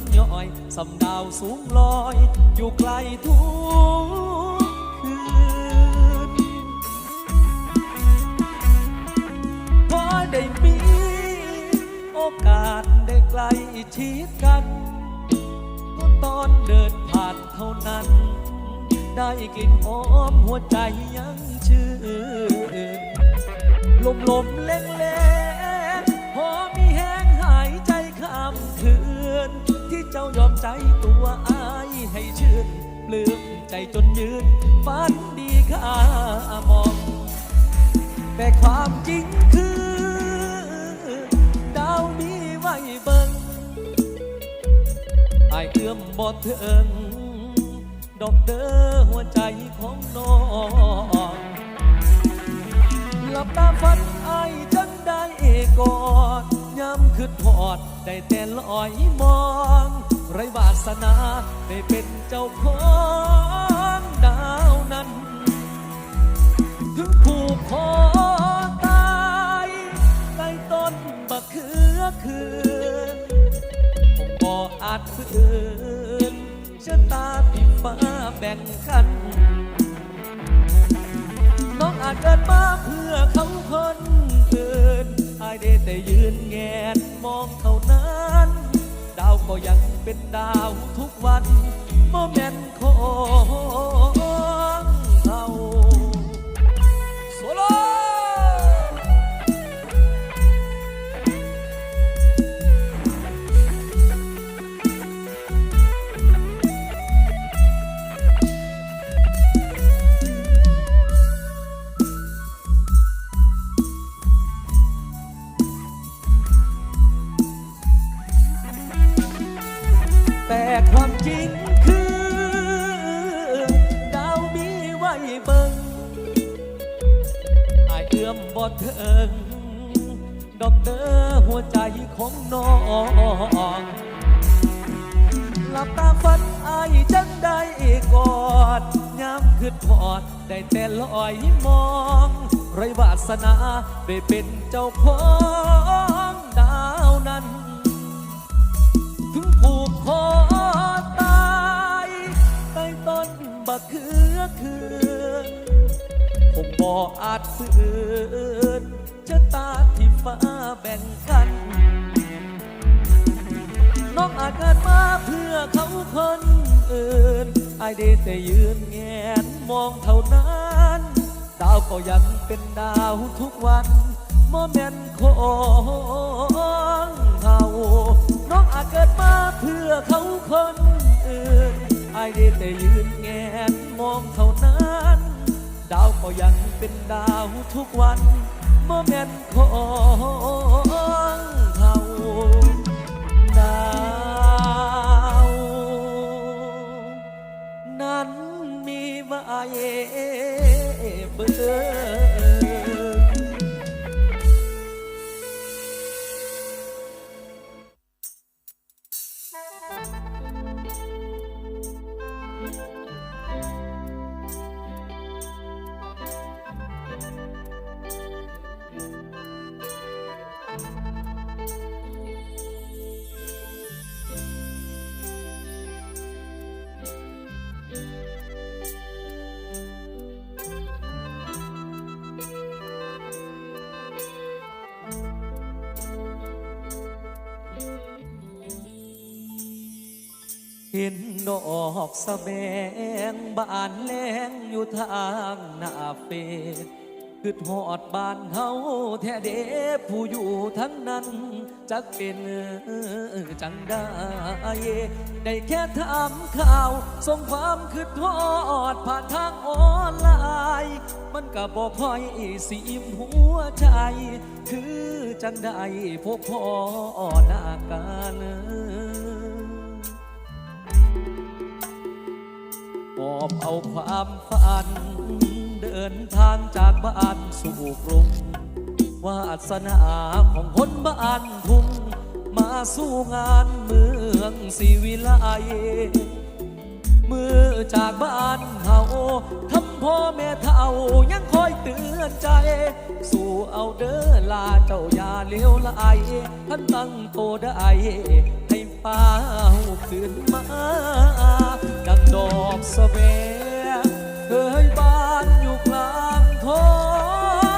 นย่อยสำดาวสูงลอย อยู่ไกลทุกคืนพอได้มี โอกาสได้ใกล้ชิดกัน ก็ตอนเดินผ่านเท่านั้น ได้กลิ่นหอมหัวใจยังชื่นลมลมๆแรงแรงพอมีแห้งหายใจข้ามคืน เจ้ายอมใจตัวอายให้ชื่นปลื้มใจจนยืนฝันดีข้ามอง แต่ความจริงคือ ดาวนี้ไว้เบิงไอายเอื้อมบอดเถิงดอกเด้อหัวใจของน้องหลับตาฝันไอายจังได้กอดย้ำคืดพอด ได้แต่ลอยมอง ไรวาสนาได้เป็นเจ้าของดาวนั้น ถึงผูกคอตายใต้ต้นบักเขือคืนผมบ่อาจฝืนชะตาที่ฟ้าแบ่งกันน้องอาจเกิดมาเพื่อเขาคนอื่น อายได้แต่ยืนแงนมองเท่านั้น ดาวก็ยังเป็นดาวทุกวันโมเมนต์ขอ ของดาวนั้น ถึงผูกคอตายใต้ต้นบักเขือคืนคงบ่อาจฝืนชะตาที่ฟ้าแบ่งกัน น้องอาจเกิดมาเพื่อเขาคนอื่นไอายได้แต่ยืนแงนมองเท่านั้น ดาวก็ยังเป็นดาวทุกวัน โมเมนของเขาน้องอาจเกิดมาเพื่อเขาคนอื่นอายได้แต่ยืนแงนมองเท่านั้น ดาวก็ยังเป็นดาวทุกวันโมเมนของ นดอกสะแบงบานแลงอยู่ทางหน้าเฟดคือหอดบ้านเฮาแท้เดผู้อยู่ทั้งนั้นจักเป็นจังได้ได้แค่ถามข่าวส่งความคืดทอดผ่านทางออนไลน์มันก็บอกคอยสีอิ่มหัวใจ คือจังได้พบพ่อหน้ากัน อบเอาความฝัน เดินทางจากบ้านสู่กรุงวาสนาของคนบ้านทุ่งมาสู้งานเมืองสีวิไลมือจากบ้านเฮาคำพ่อแม่เฒ่ายังคอยเตือนใจ สู่เอาเด้อลาเจ้าอย่าเลี้ยวไหลท่านตั้งโตได้ ให้ป้าหูขึ้นมาดังดอกสะเวงเคยบานอยู่กลางท้อ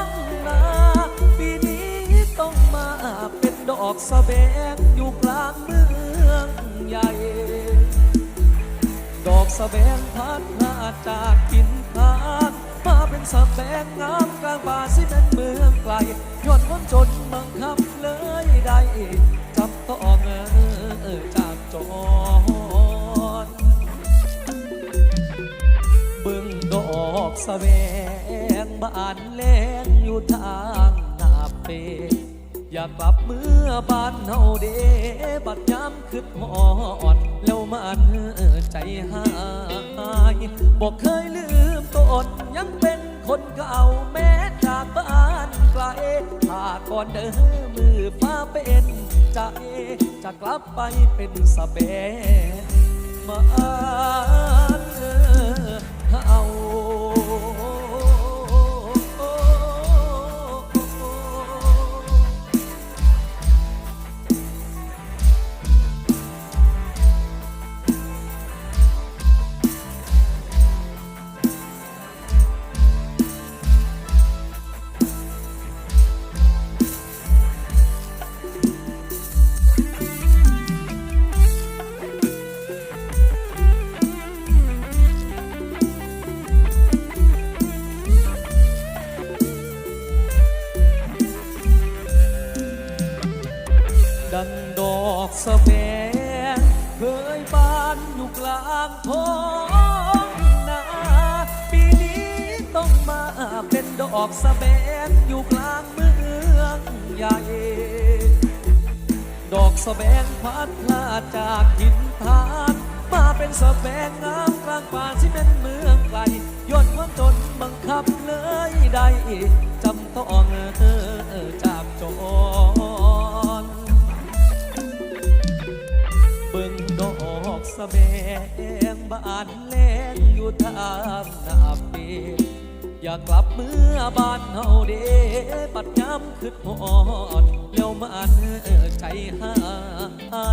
งนาปีนี้ต้องมาเป็นดอกสะเวงอยู่กลางเมืองใหญ่ ดอกสะแบงพัดพลาจากกินทานมาเป็นสะแบงงามกลางป่าสิเป็นเมืองไกลย้อนคนจนบังคับเลยได้ับต้องเออจากจรเบิ่งดอกสะแบงบ้านแลงอยู่ทางนาเป อยากกลับเมื่อบ้านเฮาเดบัดย้ำคืดหอด แล้วมันใจหายบอกเคยลืมตนยังเป็นคนเก่าแม้จากบ้านไกลถ้าก่อนเดินมือฟ้าเป็น ใจ จะกลับไปเป็นสะเบมาเอา เป็นดอกสะแบงอยู่กลางเมืองใหญ่ ดอกสะแบงพัดพลาดจากหินทาน มาเป็นสะแบงงามกลางป่าที่เป็นเมืองไกลย้อนความจนบังคับเลยได้จำต้องเออจากจรเบิ่งดอกสะแบงบานแลงอยู่ทางนาเป อย่ากลับเมื่อบ้านเฮาเดปัดย้ำคืดหอดแล้วมันใจหา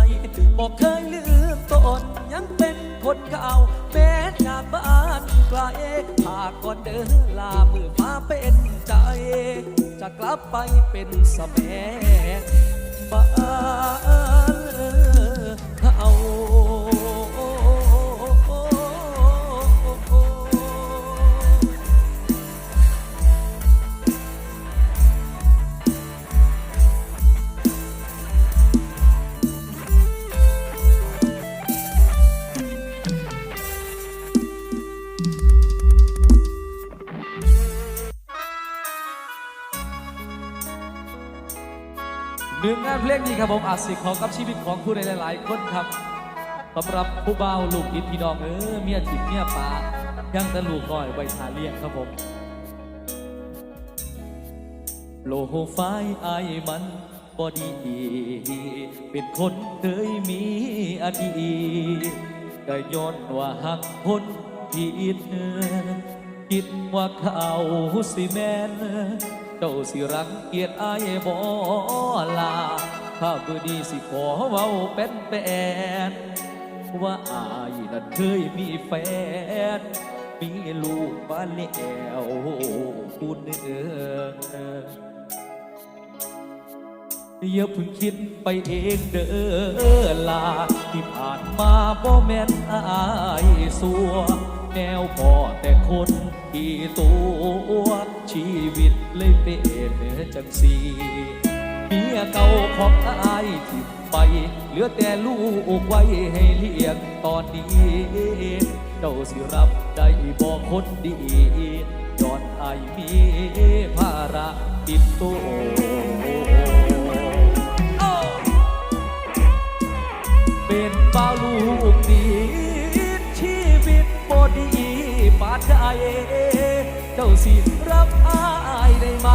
ยบอกเคยลืมตนยังเป็นคนเก่าแม้จากบ้านไกลหากก่อนเดินลามือฟ้าเป็นใจ จะกลับไปเป็นสแบบ้าน หนึ่งงานเพลงนี้ครับผมอาจสิของกับชีวิตของผู้ใดหลายๆคนครับสำหรับผู้บ่าวลูกอิดพี่น้องเออเมียจิบเมียป่ายังแต่ลูกน้อยไว้ทาเลี้ยงครับผมโลโหไฟไอมันบอดี เป็นคนเคยมีอดีตก็ย้อนว่าหักคนผิดคิดว่าเขาสิแมน จ้าสิรังเกียจอายบ่ลาถ้าบื่อดีสิขอเว้าเป็นแปนว่าอายนั้นเคยมีแฟน มีลูกมาแล้วคุณเอ๋ยอย่าเพิ่งคิดไปเองเด้อลา ที่ผ่านมาบ่แม่นอายสัว แนวพอแต่คนที่ตัวชีวิตเลยเป็นจังสีเมียเก่าของอายที่ไป เหลือแต่ลูกไว้ให้เลี้ยงตอนนี้ เจ้าสิรับได้บอกคนดีย้อนอายมีภาระติดตัวเป็นบ่าลูกดี ใจ เจ้าสิรับอายได้ไหม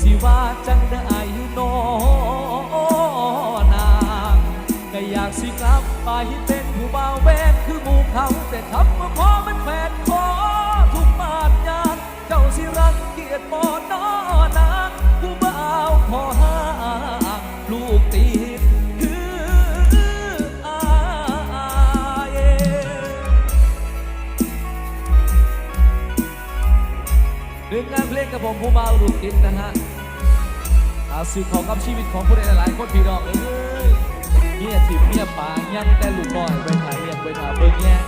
ที่ว่าจังได้นอนางก็อยากสิกลับไปเกับผมผู้เมาลูกติดนะฮะอาสื่อของกับชีวิตของผู้ใดหลายคนพี่น้องเอ้ยเมียทิมเมียป่ายันแต่ลูกบ่อยไปถ่ายเรียนไปถ่ายเบิ่งแย่ง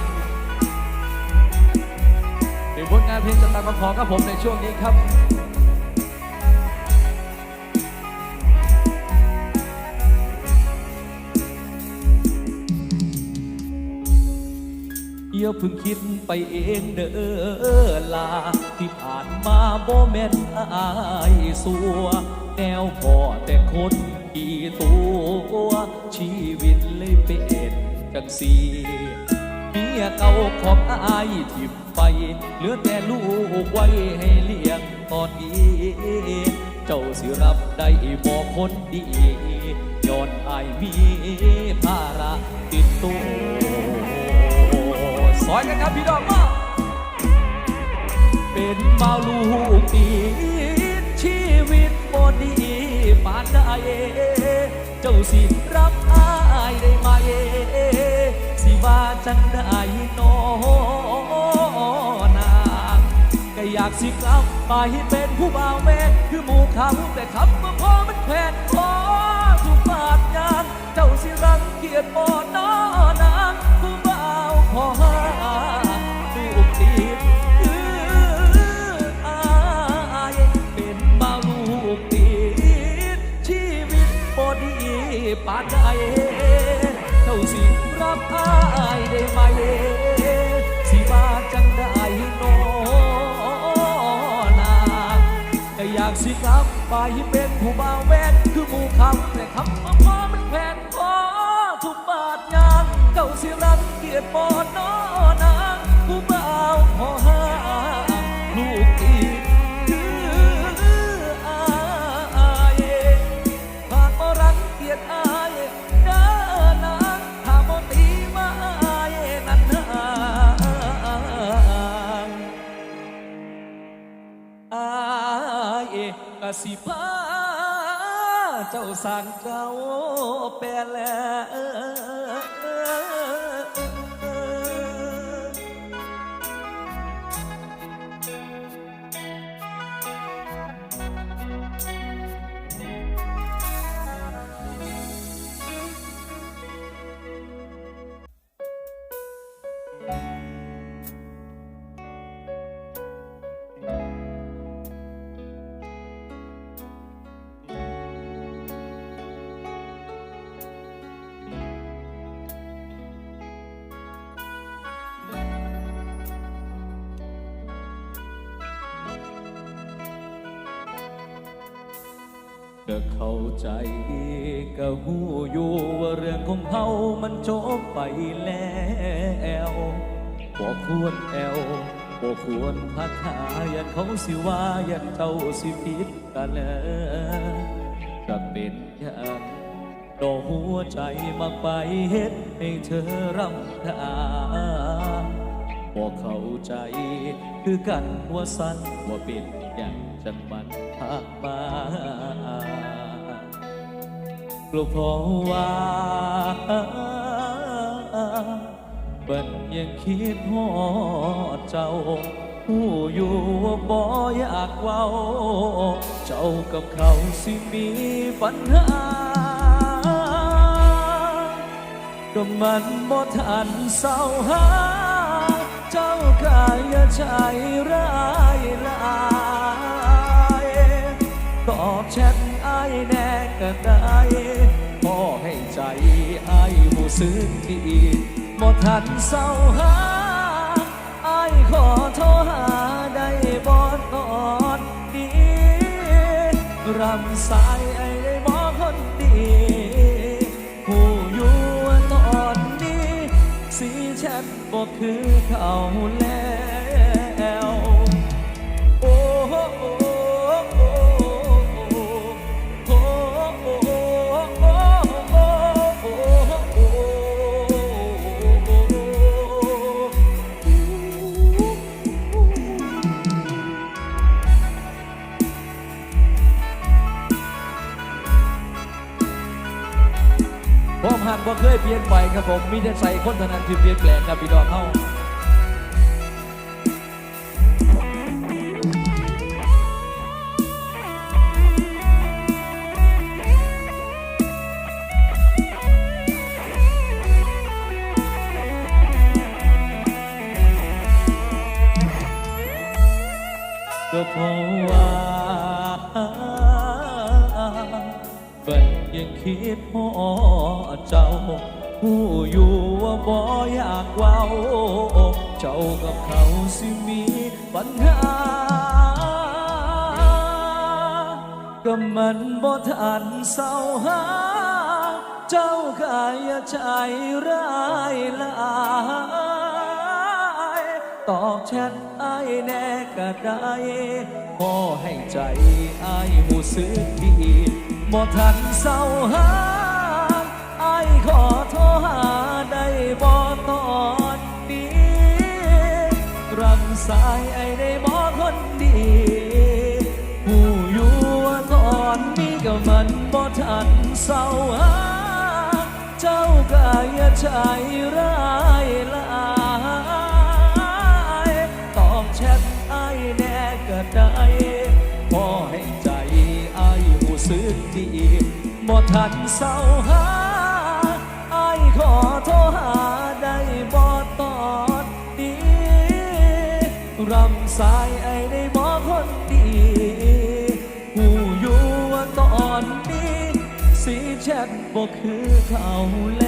เป็นผลงานเพลงจะตามมาขอกับผมในช่วงนี้ครับ อย่าเพิ่งคิดไปเองเด้อลา ที่ผ่านมาบ่แม่นอายสัว แนวพอแต่คนกี่ตัว ชีวิตเลยเป็นจังสีเมียเก่าของอายทิมไป เหลือแต่ลูกไว้ให้เลี้ยงตอนนี้เจ้าสิรับได้บ่คนดีย้อนอายมีภาระติดตัว ซอยกันครับพี่น้องมาเป็นเมาลูกตีชีวิตบ่ดีปานใดเจ้าสิรับอายได้ไหมสิว่าจังได้นอนางก็อยากสิกลับไปเป็นผู้บ่าวแม่คือหมู่เขาแต่คำว่าพ่อมันแขวนคอทุกบาทยานเจ้าสิรังเกียจบ่นอ ไปเป็นผู้บ่าวแวนคือหมู่คำแต่คำว่าพ่อมันแพงพอทุกบาทงานเก่าเสียรังเกียจบ่นอนา सांगता ก็เข้าใจก็หูอยู่ว่าเรื่องของเฮามันจบไปแล้วบ่ควรแอวบ่ควรพักหายันเขาสิว่ายันเจ้าสิผิดกันแล้วก็เป็นอย่างดอกหัวใจมากไปเฮ็ดให้เธอรำคาญบอกเข้าใจคือกันว่าสั้นว่าเป็นอย่างจังมันพากมา กลัวพราะว่าเปิ้นยังคิดฮอดเจ้า ผู้อยู่ว่าบ่อยากเว้า เจ้ากับเขาสิมีปัญหาก็มันบ่ทันเศร้าหา เจ้ากายอย่าใจร้ายลาย ตอบแชท แน่ก็ได้พ่อให้ใจไอายหูสึกทีบ่ทันเศร้าหาอายขอโทรหาได้บ่ตอนนี้รำสายไอ้ได้บ่คนดีผู้อยู่ตอนนี้ สีฉันบ่คือเขาแล้ว บ่เคยเปลี่ยนไปครับผมมีแต่ใส่คนเท่านั้นที่เปลี่ยนแปลงครับพี่น้องเฮาก็เพราะว่า เป็นยังคิดพ่อเจ้าผู้อยู่ว่าบ่อยากเว้า เจ้ากับเขาสิมีปัญหาก็มันบ่ทันเศร้าหา เจ้าก็อย่าใจร้ายลายตอบแชทไอ้แน่ก็ได้ ขอให้ใจไอ้หูสึกดี บ่ทันเศร้าหาไอ้ขอโทรหาได้บ่ตอนนี้รังสายไอ้ได้บ่คนดีผู้อยู่ว่าตอนนี้ก็มันบ่ทันเศร้าหาเจ้าก็อย่าใจร้ายหลาย เศร้าหาไอ้ขอโทรหาได้บ่ตอนนี้รำสายไอ้ได้บ่คนดีผู้อยู่ว่าตอนนี้ สีแชทบ่คือเขาแล้ว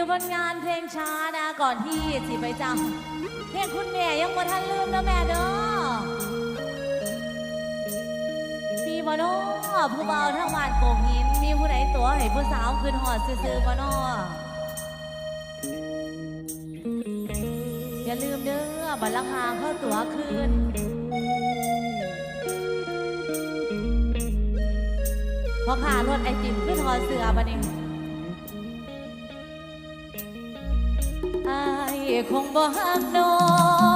นึ่งผลงานเพลงช้านะก่อนที่สิไปจำเพลงคุณแม่ยังบ่ทันลืมนะแม่เด้อมีบ่นาะผู้เบาทั้งวานโกงหิน มีผู้ใดตัวให้ผู้สาวขึ้นหอดซื่อๆบ่นาะอย่าลืมเด้อบัตรราคาเข้าตั๋วคืนพอขารถไอติมขึ้นหอดเสือบัดนี้ คงบ่หักน้อง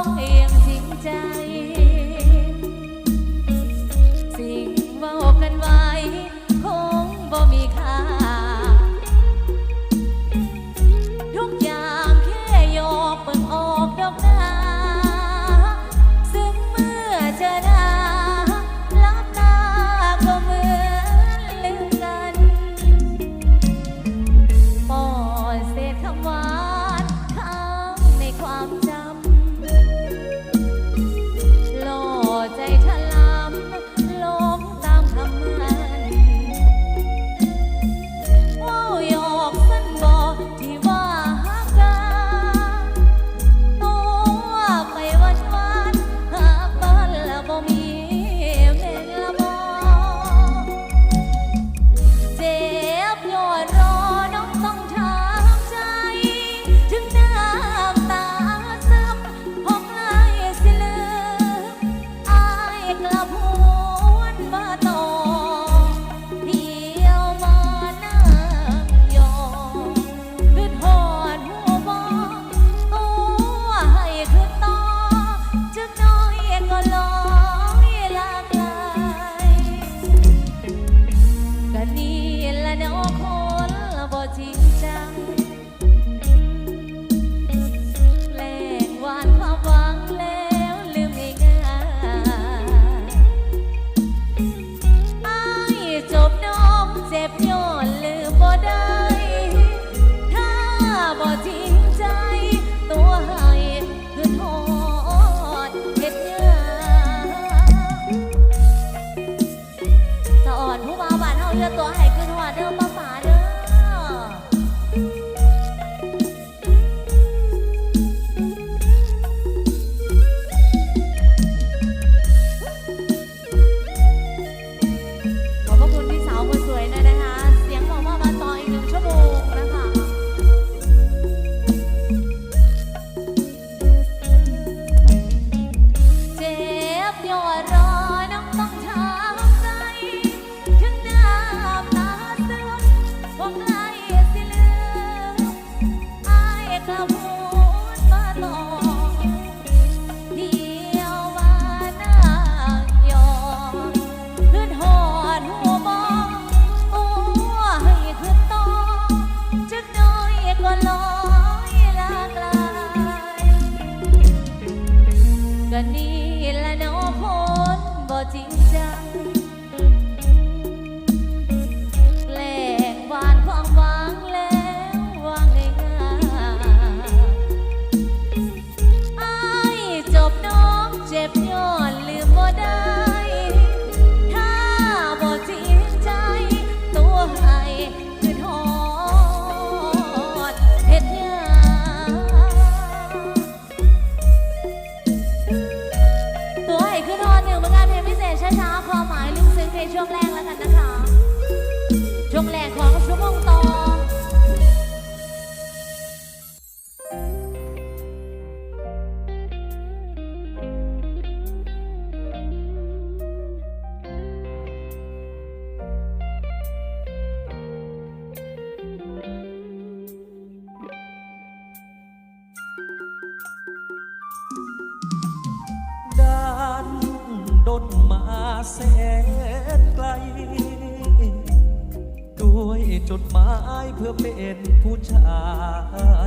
เพื่อเป็นผู้ชา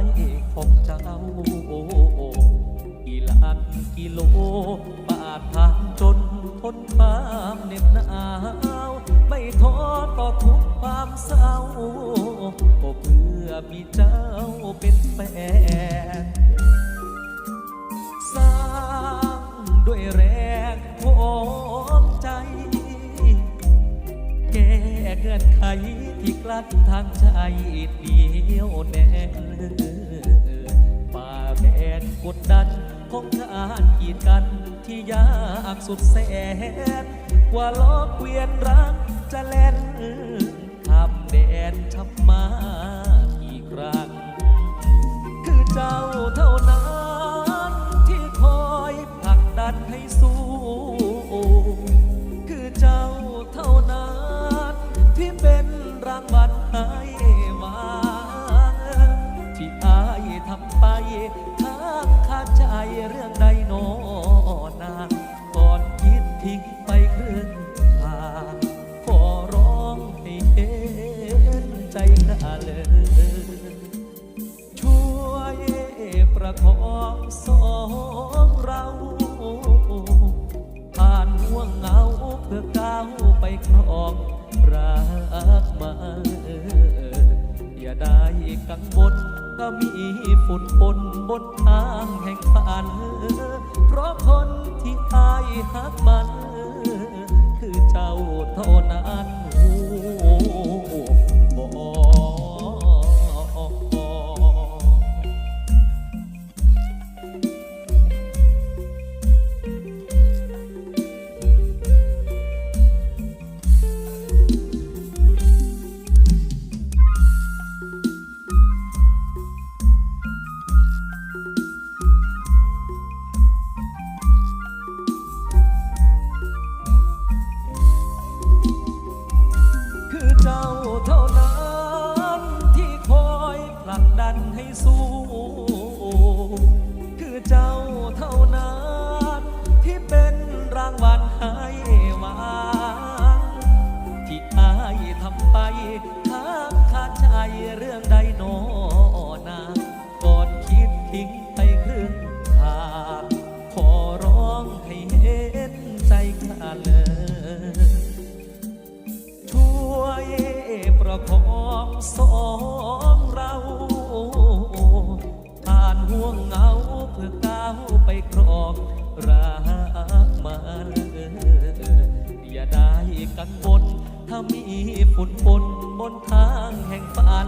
ยของเจ้ากี่ลันกิโลบาดทางจนทนความเหน็บหนาวไม่ท้อต่อทุกความเศร้าก็เพื่อมีเจ้าเป็นแฟน นไขที่กลั้นทางใจเดียวแน่ป่าแบนกดดันของการกีดกันที่ยากสุดแสนกว่าล้อเกวียนรักจะแล่นข้ามแดนทับมากี่ครั้งคือเจ้าเท่า เรื่องใด ประคองสองเราผ่านห่วงเงาเพื่อก้าวไปครองรักมันอย่าได้กังวลถ้ามีฝุ่นปนบนทางแห่งฝัน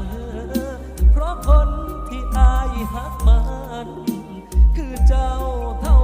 เพราะคนที่อายหักมัน คือเจ้าเท่า